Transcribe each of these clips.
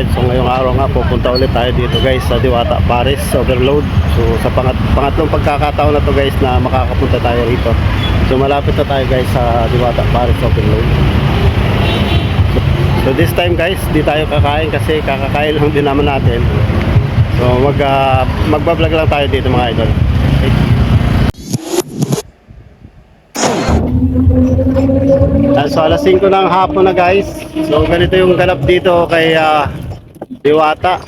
Alright, so ngayong araw nga pupunta ulit tayo dito guys sa Diwata Paris Overload. So sa pangat pangatlong pagkakataon na to guys na makakapunta tayo rito. So malapit na tayo guys sa Diwata Paris Overload. So this time guys, di tayo kakain kasi kakakain lang din naman natin. So mag uh, magba-vlog lang tayo dito mga idol. Okay. So alas 5 ng hapon na guys. So ganito yung ganap dito kay ah, Diwata.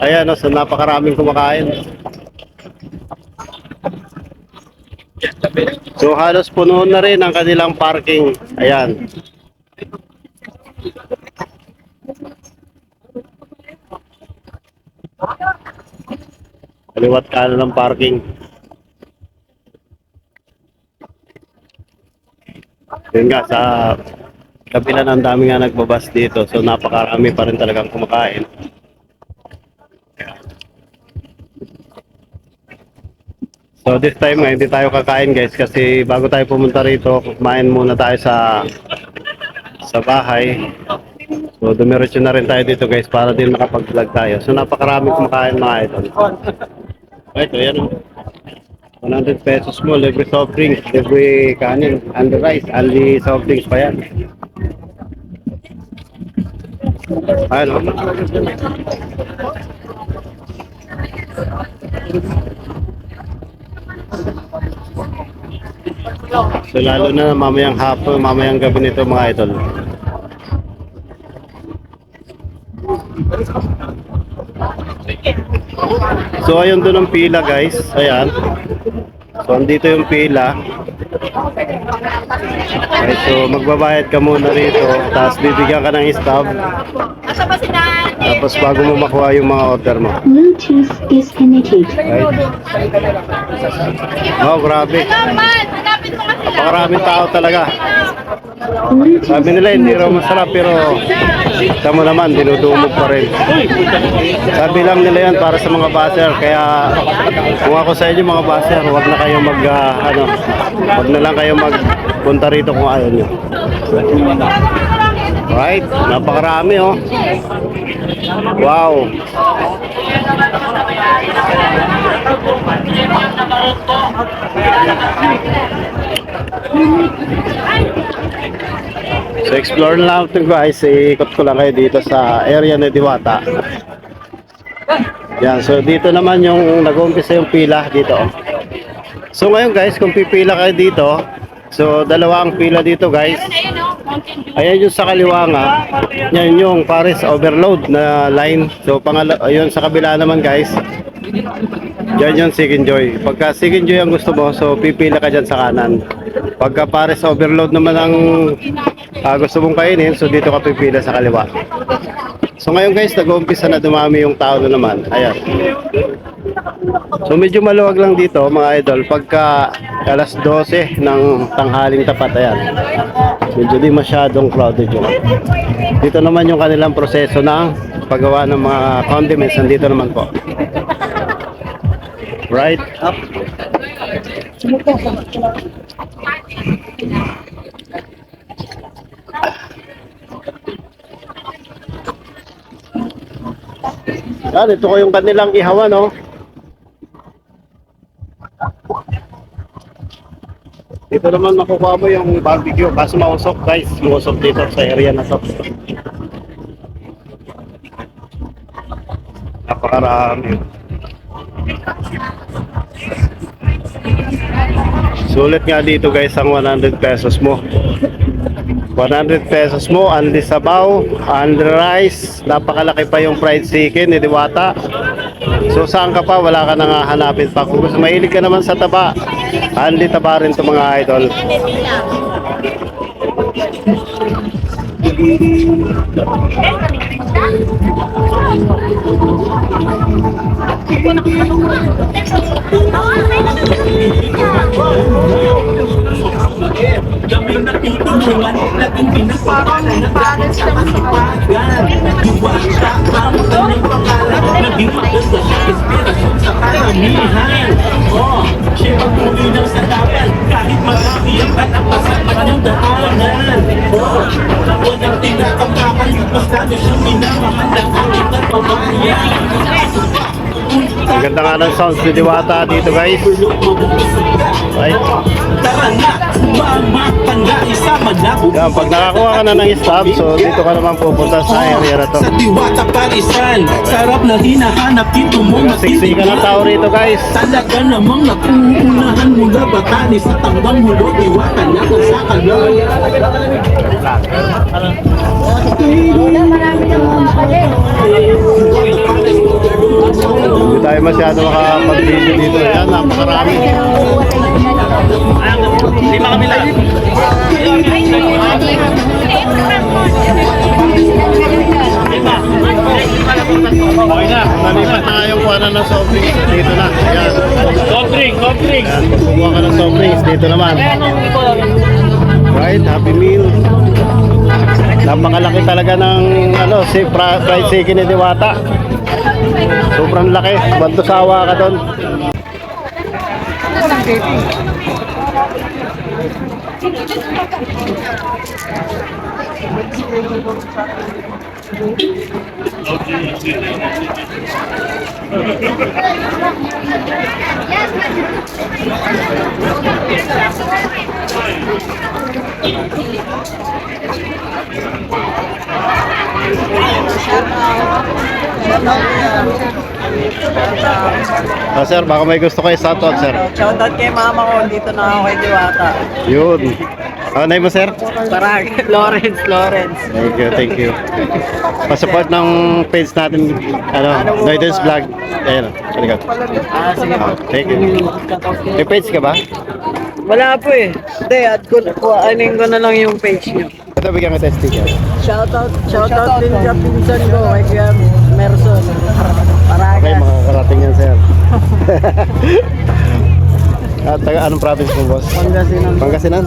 Ayan, oh, so napakaraming kumakain. So halos puno na rin ang kanilang parking. Ayan. Kaliwat kanan ng parking. Yun nga, sa kabila ng dami nga nagbabas dito. So napakarami pa rin talagang kumakain. So this time nga, hindi tayo kakain guys kasi bago tayo pumunta rito, kumain muna tayo sa sa bahay. So dumiretso na rin tayo dito guys para din makapag-vlog tayo. So napakarami kumakain mga idol. Ito, yan oh. 100 pesos mo, libre soft drinks, libre kanin, and the rice, only soft drinks pa yan. Ayun, oh. So lalo na mamayang hapon, mamayang gabi nito mga idol. So ayun doon ang pila guys. Ayan. So andito yung pila. Okay, so magbabayad ka muna rito. Tapos bibigyan ka ng stub. Tapos bago mo makuha yung mga order mo. Bluetooth disconnected. Right? Oh, grabe. Mo. Napakaraming tao talaga. Sabi nila hindi raw masarap pero tamo naman dinudumog pa rin. Sabi lang nila yan para sa mga baser kaya kung ako sa inyo mga baser wag na kayo mag ah, ano wag na lang kayo magpunta rito kung ayaw nyo. Right, napakarami oh. Wow. So explore na lang ito guys, ikot ko lang kayo dito sa area na Diwata. Yan, so dito naman yung nag-uumpisa yung pila dito. So ngayon guys, kung pipila kayo dito, so dalawa ang pila dito guys. Ayan yung sa kaliwa nga, yan yung Paris Overload na line. So pangala, ayun sa kabila naman guys, yan yung Second Joy. Pagka Second Joy ang gusto mo, so pipila ka dyan sa kanan. Pagka Paris Overload naman ang ah, gusto mong kainin, so dito ka pipila sa kaliwa. So ngayon guys, nag-uumpisa na dumami yung tao na naman. Ayan. So medyo maluwag lang dito mga idol pagka alas 12 ng tanghaling tapat. Ayan. Medyo di masyadong crowded yun. Dito naman yung kanilang proseso ng paggawa ng mga condiments. Nandito naman po. Right up. Yan, ito ko yung kanilang ihawan, no? Dito naman makukuha mo yung barbecue. Kaso mausok, guys. Mausok dito sa area na to. Napakarami. Sulit nga dito guys ang 100 pesos mo. 100 pesos mo, only sabaw, only rice, napakalaki pa yung fried chicken ni Diwata. So saan ka pa, wala ka nang hahanapin pa. Kung gusto mahilig ka naman sa taba, only taba rin to mga idol. Naging maganda siya, inspirasyon sa karamihan. Oh, Siya ang muli ng sadapan Kahit marami ang katapasan Kanyang daanan Oh, Tapos ang tinatangkakan Basta niyo siyang minamahal Ang aking pamamayan Ang ganda nga ng sounds ni Diwata dito guys. Right. Tara na, sumama ka na Isama na Yan, pag nakakuha ka na ng stop, so dito ka naman pupunta sa area na to. Sa diwata parisan Sarap na hinahanap dito mo Siksi ka ng tao rito guys. Talaga namang nakuunahan mula Batanes sa tambang mulo Diwata na kung sa kalor Hindi tayo masyado makapag-video dito. Yan, napakarami. Lima kami lang Okay na, nalipat na yung kuha na ng soft drinks. Dito na. Yan. Soft drink, soft drink Yan, kuha ka ng soft drinks. Dito naman. Right, Happy Meal. Napakalaki talaga ng ano, si fried chicken ni Diwata. Sobrang laki. Bantusawa ka doon. walang dating. Shout out. Ah, sir, baka may gusto kayo sa sir. Shoutout kay mama ko, dito na ako kay Diwata. Yun. Ano name mo, sir? Parang Lawrence, Lawrence. Thank you, thank you. Pasupport ng page natin, ano, Noiden's Vlog. Ayan, halika. Ah, sige po. Ah, thank you. May page ka ba? Wala po eh. Hindi, at ko, ko, anin ko na lang yung page niyo. Ito, bigyan ka test sticker. Shoutout, shoutout din sa pinsan ko, kay Kuya Merson. Okay, Paraga. makakarating yan, sir. At taga anong province mo, boss? Pangasinan. Pangasinan?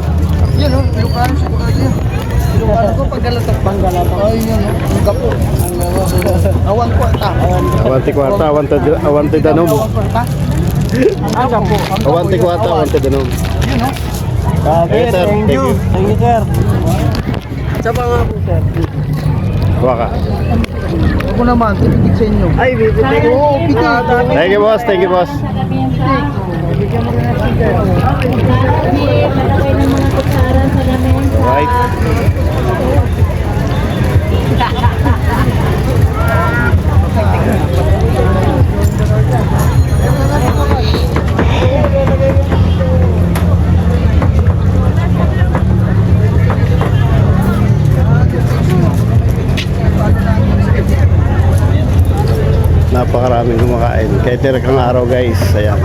Yun o, Ilocano siguro yun. Ilocano ko pag galatag Panggalatag. Ay, yun o. Ang gapo. Awan ko ata. Awanti kwarta, awanti, awanti danom. Ang gapo. Awanti kwarta, awanti danom. Yun o. Okay, sir. Thank you. Thank you, sir. Sa pa nga po, sir. Kuha Ako naman, tibigit sa inyo. Ay, bibigit. Oo, bigit. Thank you, boss. Thank you, boss. Right. Napakaraming kumakain. Kahit kang araw guys. Ayan.